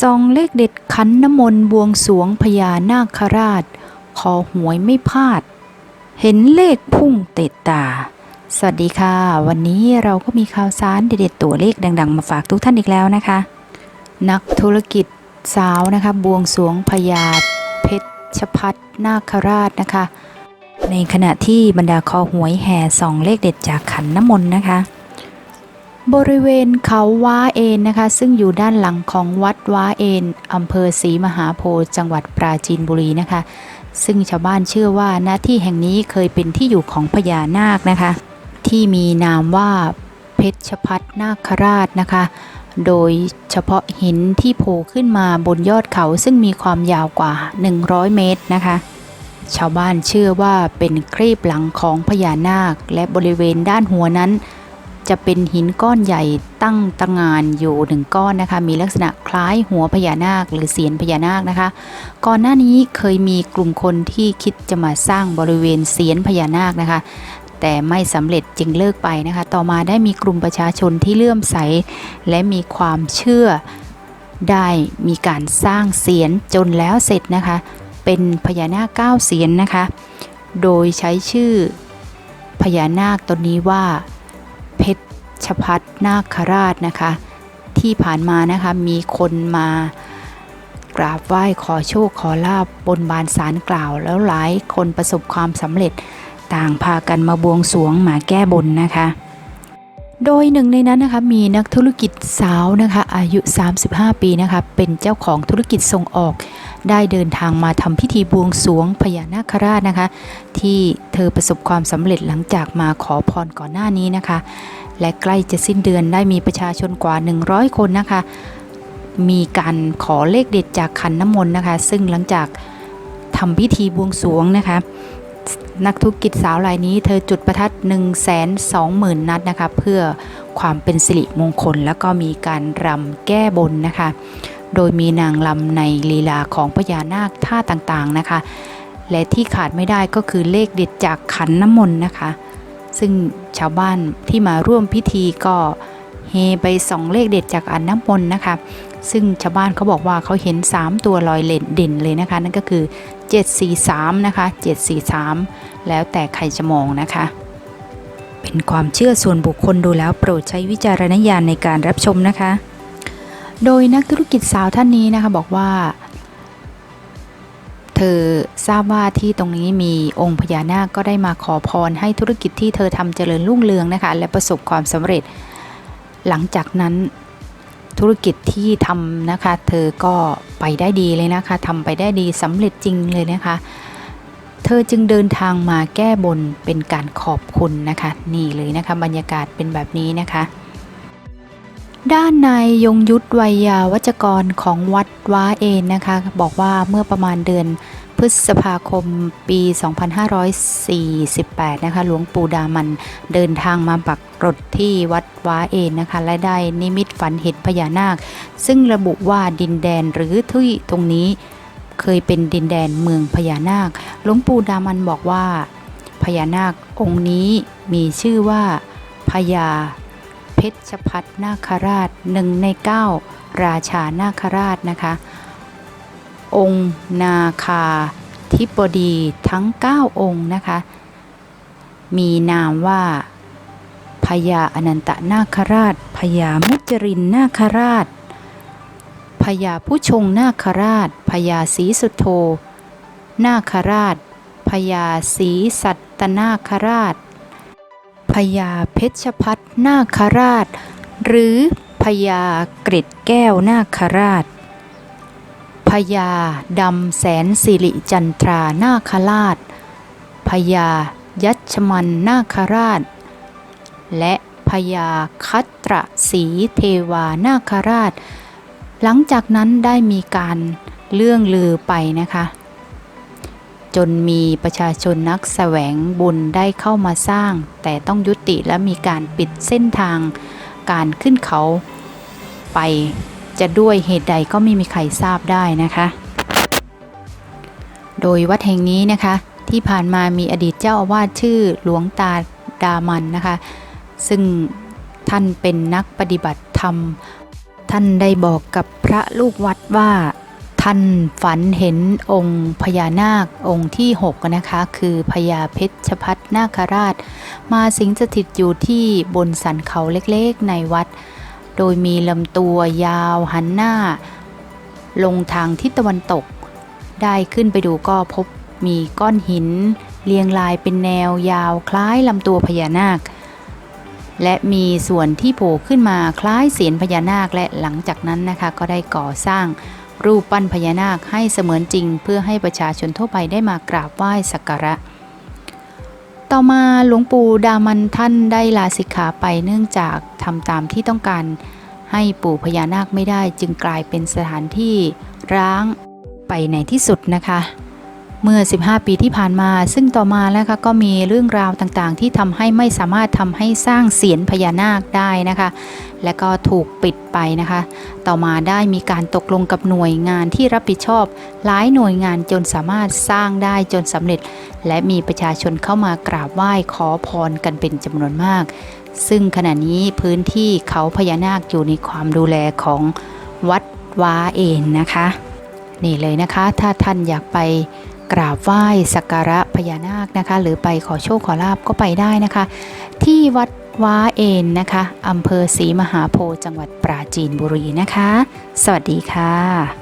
ซองเลขเด็ดขันน้ำมนต์บวงสวงพญานาคราช ขอหวยไม่พลาด เห็นเลขพุ่งเตะตา สวัสดีค่ะ วันนี้เราก็มีข่าวสารเด็ดๆตัวเลขดัง ๆ มาฝากทุกท่านอีกแล้วนะคะ นักธุรกิจสาวนะคะบวงสวงพญาเพชรพัฒนาคราชนะคะ ในขณะที่บรรดาคอหวยแห่ส่องเลขเด็ดจากขันน้ำมนต์นะคะ บริเวณเขาว้าเอนนะคะ ซึ่งอยู่ด้านหลังของวัดว้าเอนอำเภอศรีมหาโพธิ์จังหวัดปราจีนบุรีนะคะ ซึ่งชาวบ้านเชื่อว่าณที่แห่งนี้เคยเป็นที่อยู่ของพญานาคนะคะ ที่มีนามว่าเพชรพัฒนาคราชนะคะ โดยเฉพาะหินที่โผล่ขึ้นมาบนยอดเขาซึ่งมีความยาวกว่า 100 เมตรนะคะชาวบ้านเชื่อว่าเป็นครีบหลังของพญานาค และบริเวณด้านหัวนั้น จะเป็นหินก้อนใหญ่ตั้งตระหงานอยู่หนึ่งก้อนนะคะ มีลักษณะคล้ายหัวพญานาคหรือเสียนพญานาคนะคะ ก่อนหน้านี้เคยมีกลุ่มคนที่คิดจะมาสร้างบริเวณเสียนพญานาคนะคะ แต่ไม่สำเร็จจึงเลิกไปนะคะ ต่อมาได้มีกลุ่มประชาชนที่เลื่อมใส และมีความเชื่อได้มีการสร้างเสียนจนแล้วเสร็จนะคะ เป็นพญานาคเก้าเสียนนะคะ โดยใช้ชื่อพญานาคตนนี้ว่า เพชรชพัฒนาคราชนะคะ ที่ผ่านมานะคะมีคนมากราบไหว้ขอโชคขอลาบบนบานสารกล่าว แล้วหลายคนประสบความสำเร็จต่างพากันมาบวงสรวงมาแก้บนนะคะ โดยหนึ่งในนั้นนะคะมีนักธุรกิจสาวนะคะอายุ 35 ปีนะคะเป็นเจ้าของธุรกิจส่งออก ได้เดินทางมาทำพิธีบวงสรวงพญานาคราชนะคะ ที่เธอประสบความสำเร็จหลังจากมาขอพรก่อนหน้านี้นะคะ และใกล้จะสิ้นเดือนได้มีประชาชนกว่า 100 คนนะคะ มีการขอเลขเด็ดจากขันน้ำมนต์นะคะ ซึ่งหลังจากทำพิธีบวงสรวงนะคะนักธุรกิจสาวรายนี้เธอจุดประทัด 1 2 0 0 0 0 นัดนะคะ เพื่อความเป็นสิริมงคล แล้วก็มีการรำแก้บนนะคะ โดยมีนางลำในลีลาของพญานาคท่าต่างๆนะคะ และที่ขาดไม่ได้ก็คือเลขเด็ดจากขันน้ำมนต์นะคะ ซึ่งชาวบ้านที่มาร่วมพิธีก็เฮไปส่องเลขเด็ดจากอันน้ำมนต์นะคะ ซึ่งชาวบ้านเขาบอกว่าเขาเห็น 3 ตัวลอยเลนเด่นเลยนะคะ นั่นก็คือ 743 นะคะ 743 แล้วแต่ใครจะมองนะคะเป็นความเชื่อส่วนบุคคลดูแล้วโปรดใช้วิจารณญาณในการรับชมนะคะ โดยนักธุรกิจสาวท่านนี้นะคะบอกว่า เธอทราบว่าที่ตรงนี้มีองค์พญานาคก็ได้มาขอพรให้ธุรกิจที่เธอทำเจริญรุ่งเรืองนะคะและประสบความสำเร็จ หลังจากนั้นธุรกิจที่ทำนะคะ เธอก็ไปได้ดีเลยนะคะทำไปได้ดีสำเร็จจริงเลยนะคะ เธอจึงเดินทางมาแก้บนเป็นการขอบคุณนะคะ นี่เลยนะคะ บรรยากาศเป็นแบบนี้นะคะ ด้านนายยงยุทธวัยยาวัจกรของวัดว้าเอนนะคะ บอกว่าเมื่อประมาณเดือนพฤษภาคมปี 2548 นะคะ หลวงปู่ดามันเดินทางมาปักกรดที่วัดว้าเอนนะคะ และได้นิมิตฝันเห็นพญานาค ซึ่งระบุว่าดินแดนหรือที่ตรงนี้เคยเป็นดินแดนเมืองพญานาค หลวงปู่ดามันบอกว่าพญานาคองค์นี้มีชื่อว่าพญา เพชรพัฒนาคราชหนึ่งในเก้าราชานาคราชนะคะ องค์นาคาธิบดีทั้ง 9 องค์นะคะ มีนามว่าพญาอนันตนาคราชพญามุจรินนาคราชพญาผู้ชงนาคราชพญาศรีสุโธนาคราชพญาศรีสัตนาคราช พญาเพชรพัฒนาคราช หรือพญากริดแก้วนาคราชพญาดำแสนสิริจันทรานาคราชพญายัชมันนาคราช และพญาคัตรศรีเทวานาคราช หลังจากนั้นได้มีการเลื่องลือไปนะคะ จนมีประชาชนนักแสวงบุญได้เข้ามาสร้าง แต่ต้องยุติและมีการปิดเส้นทางการขึ้นเขาไปจะด้วยเหตุใดก็ไม่มีใครทราบได้นะคะ โดยวัดแห่งนี้นะคะ ที่ผ่านมามีอดีตเจ้าอาวาสชื่อหลวงตาดามันนะคะ ซึ่งท่านเป็นนักปฏิบัติธรรม ท่านได้บอกกับพระลูกวัดว่า ท่านฝันเห็นองค์พญานาคองค์ที่6นะคะ คือพญาเพชรพัฒนาคราช มาสิงสถิตอยู่ที่บนสันเขาเล็กๆในวัด โดยมีลำตัวยาวหันหน้า ลงทางทิศตะวันตก ได้ขึ้นไปดูก็พบมีก้อนหิน เรียงรายเป็นแนวยาวคล้ายลำตัวพญานาค และมีส่วนที่โผล่ขึ้นมาคล้ายเสียนพญานาคและหลังจากนั้นนะคะก็ได้ก่อสร้าง รูปปั้นพญานาคให้เสมือนจริง เพื่อให้ประชาชนทั่วไปได้มากราบไหว้สักการะ ต่อมาหลวงปู่ดามันท่านได้ลาสิกขาไปเนื่องจากทำตามที่ต้องการ ให้ปู่พญานาคไม่ได้จึงกลายเป็นสถานที่ร้างไปในที่สุดนะคะ เมื่อ 15 ปีที่ผ่านมา ซึ่งต่อมาแล้วค่ะก็มีเรื่องราวต่างๆ ที่ทำให้ไม่สามารถทำให้สร้างเสียนพญานาคได้นะคะ และก็ถูกปิดไปนะคะ ต่อมาได้มีการตกลงกับหน่วยงานที่รับผิดชอบ หลายหน่วยงานจนสามารถสร้างได้จนสำเร็จ และมีประชาชนเข้ามากราบไหว้ขอพรกันเป็นจำนวนมาก ซึ่งขณะนี้พื้นที่เขาพญานาคอยู่ในความดูแลของวัดว้าเอนนะคะ นี่เลยนะคะ ถ้าท่านอยากไป กราบไหว้สักการะพญานาคนะคะ หรือไปขอโชคขอลาบก็ไปได้นะคะ ที่วัดว้าเอ็นนะคะอำเภอศรีมหาโพธิ์จังหวัดปราจีนบุรีนะคะ สวัสดีค่ะ